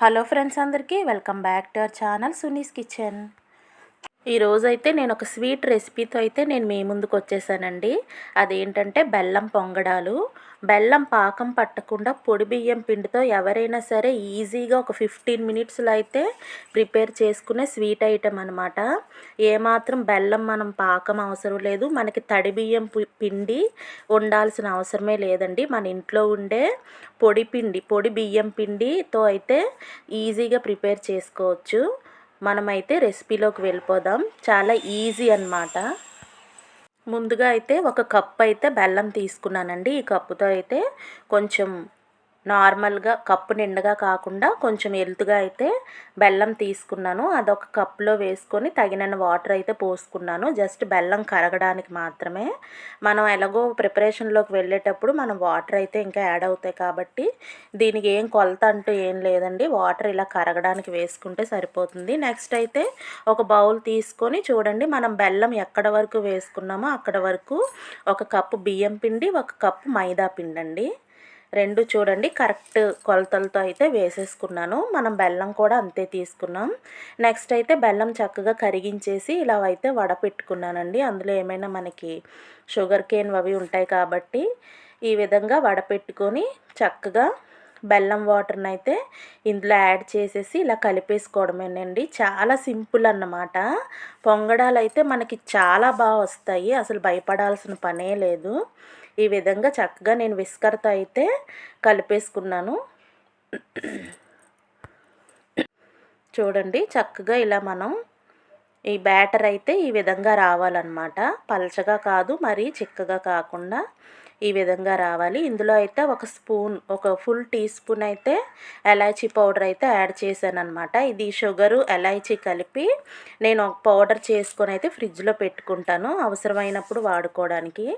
Hello friends అందరికీ welcome back to our channel Suni's kitchen. ఈరోజైతే నేను ఒక స్వీట్ రెసిపీతో అయితే నేను మీ ముందుకు వచ్చేసానండి అదేంటంటే బెల్లం పొంగడాలు. బెల్లం పాకం పట్టకుండా పొడి బియ్యం పిండితో ఎవరైనా సరే ఈజీగా ఒక ఫిఫ్టీన్ మినిట్స్లో అయితే ప్రిపేర్ చేసుకునే స్వీట్ ఐటెం అనమాట ఏమాత్రం బెల్లం మనం పాకం అవసరం లేదు. మనకి తడి బియ్యం పిండి ఉండాల్సిన అవసరమే లేదండి. మన ఇంట్లో ఉండే పొడి పిండి పొడి బియ్యం పిండితో అయితే ఈజీగా ప్రిపేర్ చేసుకోవచ్చు. మనమైతే రెసిపీలోకి వెళ్ళిపోదాం. చాలా ఈజీ అనమాట ముందుగా అయితే ఒక కప్ అయితే బెల్లం తీసుకున్నానండి. ఈ కప్పుతో అయితే కొంచెం నార్మల్గా కప్పు నిండుగా కాకుండా కొంచెం ఎలుతుగా అయితే బెల్లం తీసుకున్నాను. అదొక కప్లో వేసుకొని తగినన్ని వాటర్ అయితే పోసుకున్నాను. జస్ట్ బెల్లం కరగడానికి మాత్రమే. మనం ఎలాగో ప్రిపరేషన్లోకి వెళ్ళేటప్పుడు మనం వాటర్ అయితే ఇంకా యాడ్ అవుతాయి కాబట్టి దీనికి ఏం కొలత అంటూ ఏం లేదండి. వాటర్ ఇలా కరగడానికి వేసుకుంటే సరిపోతుంది. నెక్స్ట్ అయితే ఒక బౌల్ తీసుకొని చూడండి మనం బెల్లం ఎక్కడ వరకు వేసుకున్నామో అక్కడ వరకు ఒక కప్పు బియ్యం పిండి ఒక కప్పు మైదా పిండి అండి రెండు చూడండి కరెక్ట్ కొలతలతో అయితే వేసేసుకున్నాను. మనం బెల్లం కూడా అంతే తీసుకున్నాం. నెక్స్ట్ అయితే బెల్లం చక్కగా కరిగించేసి ఇలా అయితే వడపెట్టుకున్నానండి. అందులో ఏమైనా మనకి షుగర్ కేన్ అవి ఉంటాయి కాబట్టి ఈ విధంగా వడపెట్టుకొని చక్కగా బెల్లం వాటర్ని అయితే ఇందులో యాడ్ చేసేసి ఇలా కలిపేసుకోవడమేనండి. చాలా సింపుల్ అన్నమాట. పొంగడాలు అయితే మనకి చాలా బాగా వస్తాయి. అసలు భయపడాల్సిన పనే లేదు. ఈ విధంగా చక్కగా నేను విస్కర్తో అయితే కలిపేసుకున్నాను. చూడండి చక్కగా ఇలా మనం ఈ బ్యాటర్ అయితే ఈ విధంగా రావాలన్నమాట. పలచగా కాదు మరీ చిక్కగా కాకుండా ఈ విధంగా రావాలి. ఇందులో అయితే ఒక స్పూన్ ఒక ఫుల్ టీ స్పూన్ అయితే ఎలాచీ పౌడర్ అయితే యాడ్ చేశాను అనమాట ఇది షుగరు ఎలాచీ కలిపి నేను ఒక పౌడర్ చేసుకొని అయితే ఫ్రిడ్జ్లో పెట్టుకుంటాను. అవసరమైనప్పుడు వాడుకోవడానికి.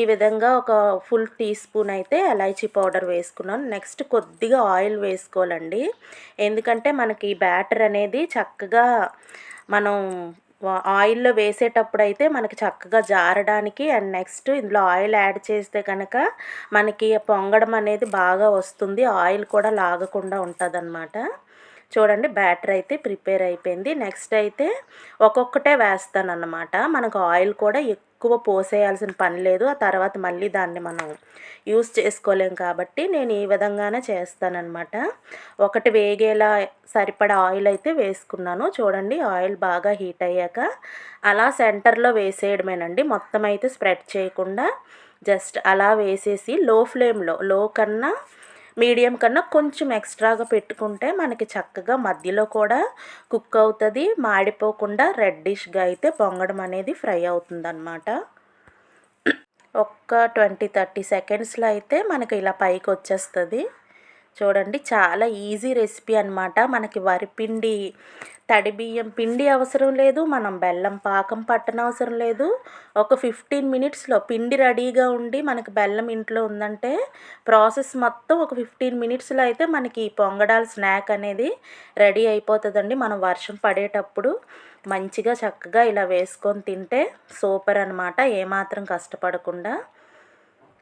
ఈ విధంగా ఒక ఫుల్ టీ స్పూన్ అయితే ఎలైచీ పౌడర్ వేసుకున్నాను నెక్స్ట్ కొద్దిగా ఆయిల్ వేసుకోవాలండి. ఎందుకంటే మనకి బ్యాటర్ అనేది చక్కగా మనం ఆయిల్లో వేసేటప్పుడు అయితే మనకి చక్కగా జారడానికి అండ్ నెక్స్ట్ ఇందులో ఆయిల్ యాడ్ చేస్తే కనుక మనకి పొంగడం అనేది బాగా వస్తుంది. ఆయిల్ కూడా లాగకుండా ఉంటుంది చూడండి బ్యాటర్ అయితే ప్రిపేర్ అయిపోయింది. నెక్స్ట్ అయితే ఒక్కొక్కటే వేస్తాను అన్నమాట మనకు ఆయిల్ కూడా ఎక్కువ పోసేయాల్సిన పని లేదు. ఆ తర్వాత మళ్ళీ దాన్ని మనం యూస్ చేసుకోలేం కాబట్టి నేను ఈ విధంగానే చేస్తానన్నమాట. ఒకటి వేగేలా సరిపడా ఆయిల్ అయితే వేసుకున్నాను. చూడండి ఆయిల్ బాగా హీట్ అయ్యాక అలా సెంటర్లో వేసేయడమేనండి. మొత్తం అయితే స్ప్రెడ్ చేయకుండా జస్ట్ అలా వేసేసి లో ఫ్లేమ్లో లో కన్నా మీడియం కన్నా కొంచెం ఎక్స్ట్రాగా పెట్టుకుంటే మనకి చక్కగా మధ్యలో కూడా కుక్ అవుతుంది. మాడిపోకుండా రెడ్డిష్గా అయితే పొంగడం అనేది ఫ్రై అవుతుంది అనమాట ఒక్క ట్వంటీ థర్టీ సెకండ్స్లో అయితే మనకి ఇలా పైకి వచ్చేస్తుంది. చూడండి చాలా ఈజీ రెసిపీ అనమాట మనకి వరిపిండి తడి బియ్యం పిండి అవసరం లేదు మనం బెల్లం పాకం పట్టనవసరం లేదు. ఒక ఫిఫ్టీన్ మినిట్స్లో పిండి రెడీగా ఉండి మనకి బెల్లం ఇంట్లో ఉందంటే ప్రాసెస్ మొత్తం ఒక ఫిఫ్టీన్ మినిట్స్లో అయితే మనకి పొంగడాల స్నాక్ అనేది రెడీ అయిపోతుందండి. మనం వర్షం పడేటప్పుడు మంచిగా చక్కగా ఇలా వేసుకొని తింటే సూపర్ అనమాట ఏమాత్రం కష్టపడకుండా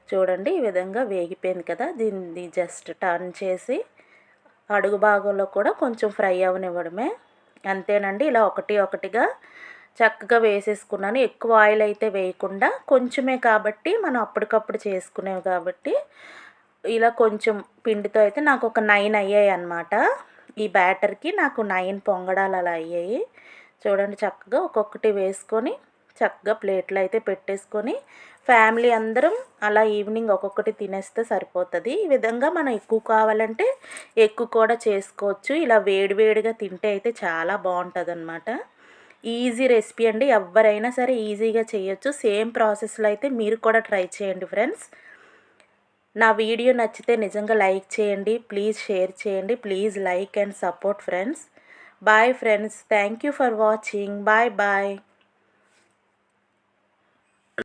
చూడండి ఈ విధంగా వేగిపోయింది కదా. దీన్ని జస్ట్ టర్న్ చేసి అడుగు భాగంలో కూడా కొంచెం ఫ్రై అవనివ్వడమే. అంతేనండి. ఇలా ఒకటి ఒకటిగా చక్కగా వేసేసుకున్నాను. ఎక్కువ ఆయిల్ అయితే వేయకుండా కొంచెమే కాబట్టి మనం అప్పటికప్పుడు చేసుకునేవి కాబట్టి ఇలా కొంచెం పిండితో అయితే నాకు ఒక నైన్ అయ్యాయి అనమాట ఈ బ్యాటర్కి నాకు నైన్ పొంగడాలు అలా అయ్యాయి. చూడండి చక్కగా ఒక్కొక్కటి వేసుకొని చక్కగా ప్లేట్లు అయితే పెట్టేసుకొని ఫ్యామిలీ అందరం అలా ఈవినింగ్ ఒక్కొక్కటి తినేస్తే సరిపోతుంది. ఈ విధంగా మనం ఎక్కువ కావాలంటే ఎక్కువ కూడా చేసుకోవచ్చు. ఇలా వేడివేడిగా తింటే అయితే చాలా బాగుంటుంది అనమాట ఈజీ రెసిపీ అండి. ఎవరైనా సరే ఈజీగా చేయొచ్చు. సేమ్ ప్రాసెస్లో అయితే మీరు కూడా ట్రై చేయండి ఫ్రెండ్స్. నా వీడియో నచ్చితే నిజంగా లైక్ చేయండి. ప్లీజ్ షేర్ చేయండి. Please like and support friends. Bye friends. Thank you for watching. Bye bye.